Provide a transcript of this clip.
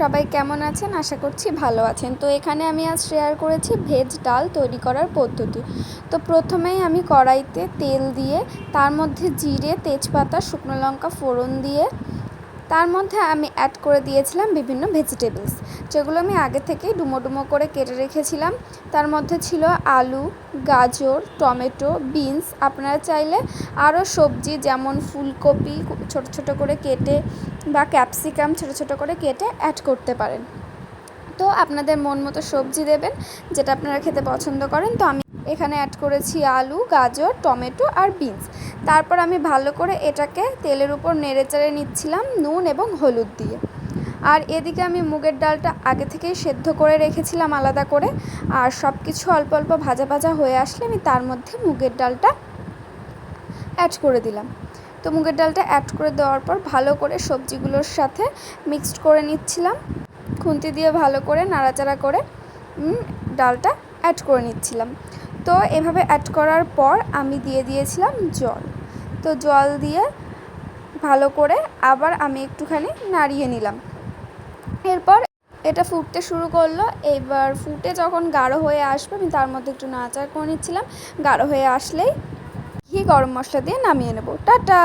সবাই কেমন আছেন? আশা করছি ভালো আছেন। তো এখানে আমি আজ শেয়ার করেছি ভেজ ডাল তৈরি করার পদ্ধতি। তো প্রথমেই আমি কড়াইতে তেল দিয়ে, তার মধ্যে জিরে, তেজপাতা, শুকনো লঙ্কা ফোড়ন দিয়ে তার মধ্যে আমি অ্যাড করে দিয়েছিলাম বিভিন্ন ভেজিটেবলস যেগুলো আমি আগে থেকেই ডুমো ডুমো করে কেটে রেখেছিলাম। তার মধ্যে ছিল আলু, গাজর, টমেটো বিনস আপনারা চাইলে আরও সবজি যেমন ফুলকপি ছোট ছোট করে কেটে বা ক্যাপসিকাম ছোট ছোট করে কেটে অ্যাড করতে পারেন। তো আপনাদের মন মতো সবজি দেবেন, যেটা আপনারা খেতে পছন্দ করেন। তো আমি এখানে অ্যাড করেছি আলু, গাজর, টমেটো আর বিনস তারপর আমি ভালো করে এটাকে তেলের উপর নেড়ে চেড়ে নিচ্ছিলাম নুন এবং হলুদ দিয়ে। আর এদিকে আমি মুগের ডালটা আগে থেকেই সেদ্ধ করে রেখেছিলাম আলাদা করে। আর সব কিছু অল্প অল্প ভাজা ভাজা হয়ে আসলে আমি তার মধ্যে মুগের ডালটা অ্যাড করে দিলাম। তো মুগের ডালটা অ্যাড করে দেওয়ার পর ভালো করে সবজিগুলোর সাথে মিক্সড করে নিচ্ছিলাম। খুন্তি দিয়ে ভালো করে নাড়াচাড়া করে ডালটা অ্যাড করে নিচ্ছিলাম। তো এভাবে অ্যাড করার পর আমি দিয়ে দিয়েছিলাম জল। তো জল দিয়ে ভালো করে আবার আমি একটুখানি নাড়িয়ে নিলাম। এরপর এটা ফুটতে শুরু করল। এবার ফুটে যখন গাঢ় হয়ে আসবে, আমি তার মধ্যে একটু নাচার করে নিচ্ছিলাম। গাঢ় হয়ে আসলেই ঘি গরম মশলা দিয়ে নামিয়ে নেব। টাটা!